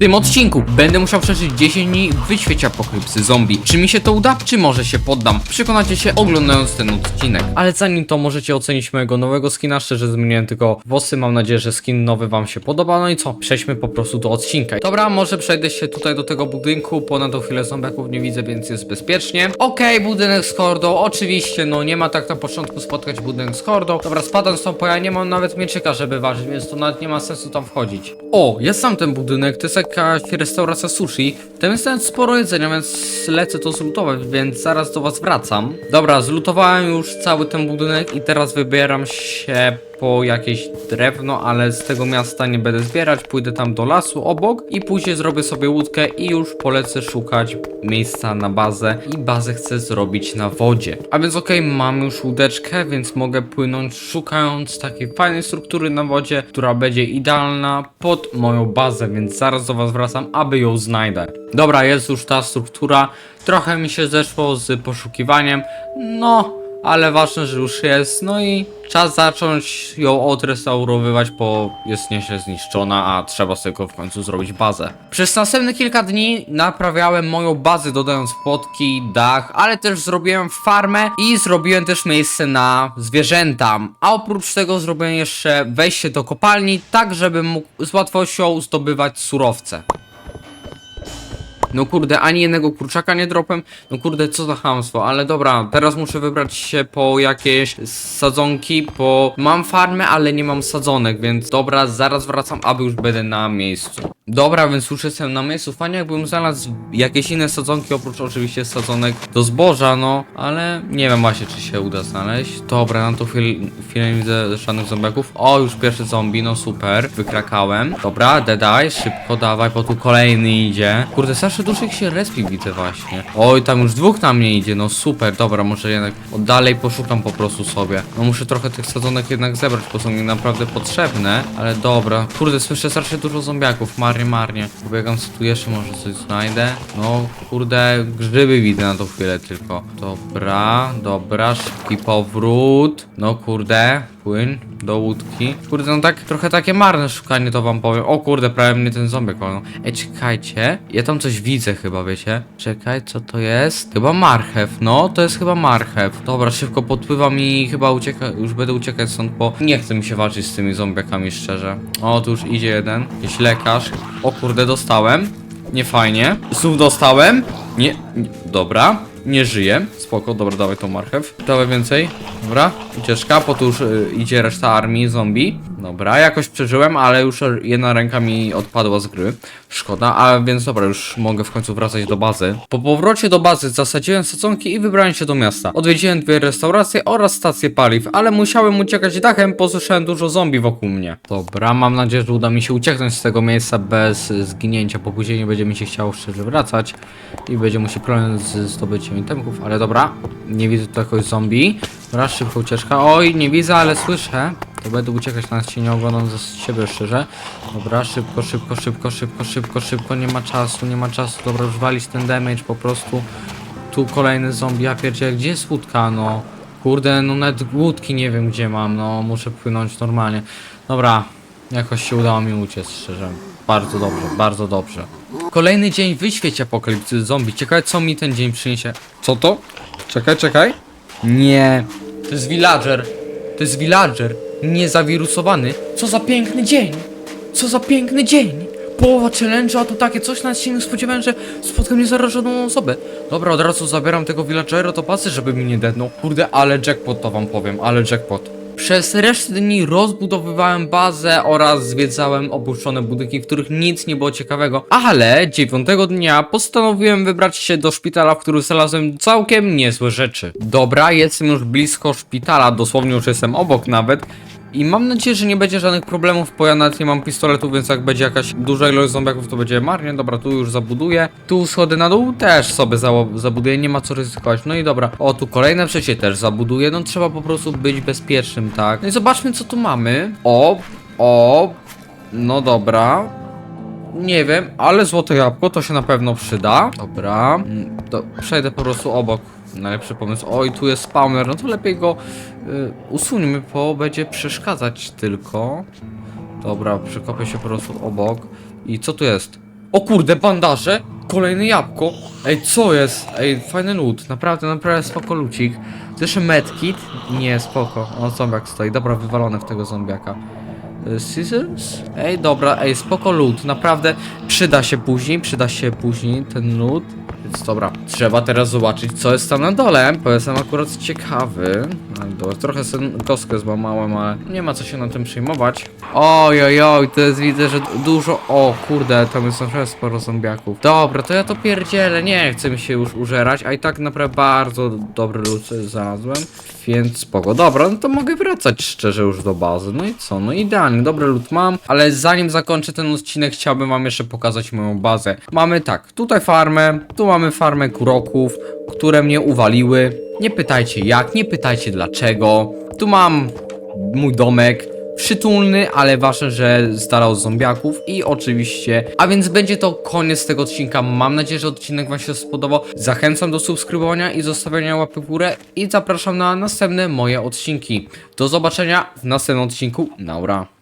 W tym odcinku będę musiał przeżyć 10 dni w wyświecie apokalipsy zombie. Czy mi się to uda, czy może się poddam? Przekonacie się oglądając ten odcinek. Ale zanim to możecie ocenić mojego nowego skina, szczerze zmieniłem tylko włosy, mam nadzieję, że skin nowy wam się podoba. No i co? Przejdźmy po prostu do odcinka. Dobra, może przejdę się tutaj do tego budynku, bo na tą chwilę zombiaków nie widzę, więc jest bezpiecznie. Okej, budynek z hordą, oczywiście, no nie ma tak na początku spotkać budynek z hordą. Dobra, spadam stąd, bo ja nie mam nawet mieczyka, żeby ważyć, więc to nawet nie ma sensu tam wchodzić. O, jest sam ten budynek, to jest jakaś restauracja sushi. Tam jest sporo jedzenia, więc lecę to zlutować, więc zaraz do was wracam. Dobra, zlutowałem już cały ten budynek i teraz wybieram się po jakieś drewno, ale z tego miasta nie będę zbierać, pójdę tam do lasu obok i później zrobię sobie łódkę i już polecę szukać miejsca na bazę i bazę chcę zrobić na wodzie. A więc okej, mam już łódeczkę, więc mogę płynąć szukając takiej fajnej struktury na wodzie, która będzie idealna pod moją bazę, więc zaraz do was wracam, aby ją znajdę. Dobra, jest już ta struktura, trochę mi się zeszło z poszukiwaniem, no ale ważne, że już jest, no i czas zacząć ją odrestaurowywać, bo jest nieźle zniszczona, a trzeba z tego w końcu zrobić bazę. Przez następne kilka dni naprawiałem moją bazę, dodając płotki, dach, ale też zrobiłem farmę i zrobiłem też miejsce na zwierzęta. A oprócz tego zrobiłem jeszcze wejście do kopalni, tak żebym mógł z łatwością zdobywać surowce. No kurde, ani jednego kurczaka nie dropem. No kurde, co za chamstwo, ale dobra, teraz muszę wybrać się po jakieś sadzonki, bo mam farmę, ale nie mam sadzonek, więc dobra, zaraz wracam, aby już będę na miejscu. Dobra, więc już jestem na miejscu. Fajnie jakbym znalazł jakieś inne sadzonki, oprócz oczywiście sadzonek do zboża, no, ale nie wiem właśnie, czy się uda znaleźć. Dobra, na tą chwilę, chwilę widzę żadnych zombiaków. O, już pierwszy zombie, no super, wykrakałem. Dobra, dedaj, szybko dawaj, bo tu kolejny idzie. Kurde, zawsze dużych się respi widzę właśnie. Oj, tam już dwóch na mnie idzie, no super, dobra, może jednak dalej poszukam po prostu sobie. No muszę trochę tych sadzonek jednak zebrać, bo są mi naprawdę potrzebne, ale dobra. Kurde, słyszę strasznie dużo zombiaków, marnie, marnie. Pobiegam sobie tu jeszcze, może coś znajdę. No, kurde, grzyby widzę na tą chwilę tylko. Dobra, dobra, szybki powrót. No kurde, płyn do łódki. Kurde, no tak, trochę takie marne szukanie to wam powiem. O kurde, prawie mnie ten ząbek walnął. Ej, czekajcie, ja tam coś widzę chyba, wiecie? Czekaj, co to jest? Chyba marchew, no, to jest chyba marchew. Dobra, szybko podpływam i chyba ucieka, już będę uciekać stąd, bo nie chce mi się walczyć z tymi zombiakami, szczerze. O, tu już idzie jeden, jakiś lekarz. O kurde, dostałem. Nie fajnie. Znów dostałem. Nie, nie, dobra. Nie żyje. Spoko, dobra, dawaj tą marchew. Dawaj więcej. Dobra, ucieczka, po tu już y, idzie reszta armii zombie. Dobra, jakoś przeżyłem, ale już jedna ręka mi odpadła z gry. Szkoda, a więc dobra, już mogę w końcu wracać do bazy. Po powrocie do bazy zasadziłem sadzonki i wybrałem się do miasta. Odwiedziłem dwie restauracje oraz stację paliw, ale musiałem uciekać dachem, bo słyszałem dużo zombie wokół mnie. Dobra, mam nadzieję, że uda mi się ucieknąć z tego miejsca bez zginięcia, bo później nie będzie mi się chciało szczerze wracać i będzie mu się problem z zdobyciem itemków, ale dobra, nie widzę tu jakoś zombie. Dobra, szybko ucieczka. Oj, nie widzę, ale słyszę. To będę uciekać na się nie oglądam z siebie szczerze. Dobra, szybko, szybko, szybko, szybko, szybko, szybko, nie ma czasu, nie ma czasu. Dobra, już walić ten damage po prostu. Tu kolejny zombie, ja pierdzielę, gdzie jest łódka, no? Kurde, no nawet łódki nie wiem gdzie mam, no muszę płynąć normalnie. Dobra, jakoś się udało mi uciec, szczerze. Bardzo dobrze, bardzo dobrze. Kolejny dzień w świecie apokalipsy zombie. Ciekawe co mi ten dzień przyniesie. Co to? Czekaj, czekaj. Nie. To jest villager. To jest villager. Niezawirusowany. Co za piękny dzień. Co za piękny dzień. Połowa challenge'u, a tu takie coś, nawet się nie spodziewałem, że spotkam niezarażoną osobę. Dobra, od razu zabieram tego villagera do pasy, żeby mi nie dednął. Kurde, ale jackpot to wam powiem, ale jackpot. Przez resztę dni rozbudowywałem bazę oraz zwiedzałem opuszczone budynki, w których nic nie było ciekawego, ale dziewiątego dnia postanowiłem wybrać się do szpitala, w którym znalazłem całkiem niezłe rzeczy. Dobra, jestem już blisko szpitala, dosłownie już jestem obok nawet. I mam nadzieję, że nie będzie żadnych problemów, bo ja nawet nie mam pistoletu, więc jak będzie jakaś duża ilość zombiaków, to będzie marnie. Dobra, tu już zabuduję. Tu schody na dół też sobie za zabuduję, nie ma co ryzykować. No i dobra. O, tu kolejne przecie też zabuduję. No trzeba po prostu być bezpiecznym, tak? No i zobaczmy, co tu mamy. O, o, no dobra. Nie wiem, ale złote jabłko to się na pewno przyda. Dobra, mm, to przejdę po prostu obok. Najlepszy pomysł. Oj, tu jest spawner, no to lepiej go y, usuńmy, bo będzie przeszkadzać tylko. Dobra, przekopię się po prostu obok. I co tu jest? O kurde, bandaże. Kolejne jabłko. Ej, co jest? Ej, fajny loot. Naprawdę, naprawdę spoko lucik. Jeszcze medkit. Nie, spoko. O, zombiak stoi. Dobra, wywalone w tego zombiaka. Y, Scissors? Ej, dobra, ej, spoko loot. Naprawdę przyda się później, przyda się później ten loot. Więc dobra, trzeba teraz zobaczyć, co jest tam na dole, bo jestem akurat ciekawy. Dobra, Trochę kostkę złamałem, ale nie ma co się na tym przejmować. Oj, oj, oj, to jest widzę, że dużo... O, kurde, tam jest naprawdę sporo zombiaków. Dobra, to ja to pierdzielę, nie chcę mi się już użerać, a i tak naprawdę bardzo dobry loot znalazłem. Więc spoko. Dobra, no to mogę wracać szczerze już do bazy. No i co? No idealnie, dobry loot mam, ale zanim zakończę ten odcinek, chciałbym wam jeszcze pokazać moją bazę. Mamy tak, tutaj farmę, tu mamy farmę kuroków, które mnie uwaliły. Nie pytajcie jak, nie pytajcie dlaczego. Tu mam mój domek, przytulny, ale ważne, że od zombiaków i oczywiście, a więc będzie to koniec tego odcinka. Mam nadzieję, że odcinek Wam się spodobał. Zachęcam do subskrybowania i zostawiania łapy w górę i zapraszam na następne moje odcinki. Do zobaczenia w następnym odcinku. Naura.